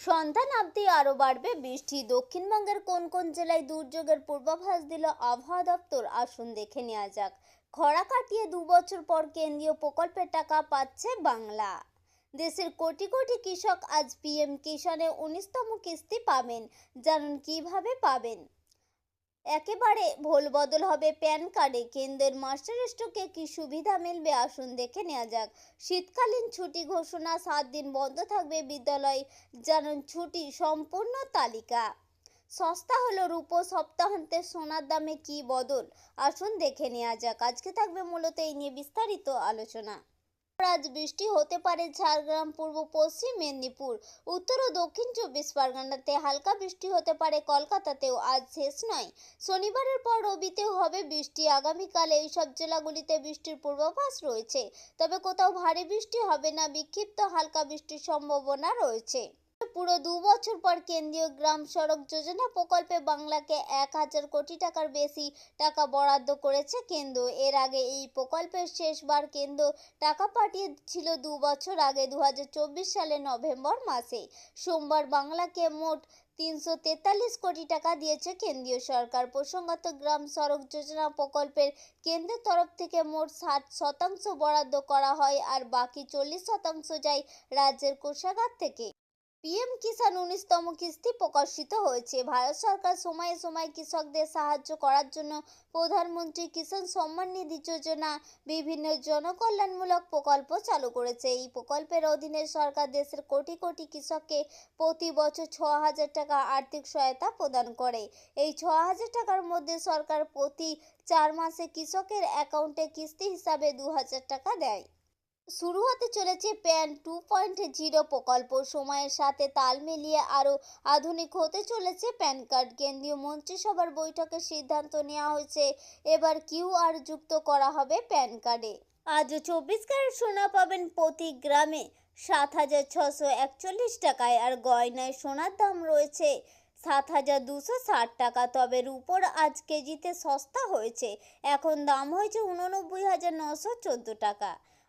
সন্ধ্যা নামতেই আরও বাড়বে বৃষ্টি। দক্ষিণবঙ্গের কোন কোন জেলায় দুর্যোগের পূর্বাভাস দিল আবহাওয়া দপ্তর, আসুন দেখে নেওয়া যাক। খরা কাটিয়ে দু বছর পর কেন্দ্রীয় প্রকল্পের টাকা পাচ্ছে বাংলা। দেশের কোটি কোটি কৃষক আজ পিএম কিষানে উনিশতম কিস্তি পাবেন। জানুন কীভাবে পাবেন। একেবারে ভোল বদল হবে প্যান কার্ডে। কেন্দ্রের মাস্টার স্ট্রোকে কি সুবিধা মিলবে? আসুন দেখে নেওয়া যাক। শীতকালীন ছুটি ঘোষণা, সাত দিন বন্ধ থাকবে বিদ্যালয়। জানুন ছুটি সম্পূর্ণ তালিকা। সস্তা হলো রূপো সপ্তাহান্তে সোনার দামে কি বদল? আসুন দেখে নেওয়া যাক। আজকে থাকবে মূলত এই নিয়ে বিস্তারিত আলোচনা। আজ বৃষ্টি হতে পারে ঝাড়গ্রাম, পূর্ব, পশ্চিম মেদিনীপুর। উত্তর ও দক্ষিণ চব্বিশ পরগনাতে হালকা বৃষ্টি হতে পারে, কলকাতাতেও আজ শেষ নয়। শনিবারের পর রবিতেও হবে বৃষ্টি। আগামীকাল এইসব জেলাগুলিতে বৃষ্টির পূর্বাভাস রয়েছে। তবে কোথাও ভারী বৃষ্টি হবে না, বিক্ষিপ্ত হালকা বৃষ্টির সম্ভাবনা রয়েছে। পুরো দু বছর পর কেন্দ্রীয় গ্রাম সড়ক যোজনা প্রকল্পে বাংলাকে এক হাজার কোটি টাকার বেশি টাকা বরাদ্দ করেছে কেন্দ্র। এর আগে এই প্রকল্পের শেষবার কেন্দ্র টাকা পাঠিয়েছিল দু বছর আগে দু সালে নভেম্বর মাসে। সোমবার বাংলাকে মোট তিনশো তেতাল্লিশ কোটি টাকা দিয়েছে কেন্দ্রীয় সরকার। প্রসঙ্গত, গ্রাম সড়ক যোজনা প্রকল্পের কেন্দ্রের তরফ থেকে মোট ষাট শতাংশ বরাদ্দ করা হয় আর বাকি চল্লিশ শতাংশ যায় রাজ্যের কোষাগার থেকে। পিএম কিষাণ উনিশতম কিস্তি প্রকাশিত হয়েছে। ভারত সরকার সময়ে সময়ে কৃষকদের সাহায্য করার জন্য প্রধানমন্ত্রী কিষাণ সম্মান নিধি যোজনা, বিভিন্ন জনকল্যাণমূলক প্রকল্প চালু করেছে। এই প্রকল্পের অধীনে সরকার দেশের কোটি কোটি কৃষককে প্রতি বছর ছ হাজার টাকা আর্থিক সহায়তা প্রদান করে। এই ছ হাজার টাকার মধ্যে সরকার প্রতি চার মাসে কৃষকের অ্যাকাউন্টে কিস্তি হিসাবে দু হাজার টাকা দেয়। শুরু হতে চলেছে প্যান টু পয়েন্ট জিরো প্রকল্প। সময়ের সাথে তাল মিলিয়ে আরও আধুনিক হতে চলেছে প্যান কার্ড। কেন্দ্রীয় মন্ত্রিসভার বৈঠকে সিদ্ধান্ত নেওয়া হয়েছে। এবার কিউআর যুক্ত করা হবে প্যান কার্ডে। আজ চব্বিশ ক্যারেট সোনা পাবেন প্রতি গ্রামে সাত হাজার ছশো একচল্লিশ টাকায়। আর গয়নায় সোনার দাম রয়েছে সাত হাজার দুশো ষাট টাকা। তবে রুপোর আজ কেজিতে সস্তা হয়েছে। এখন দাম হয়েছে উননব্বই হাজার নশো চোদ্দ টাকা।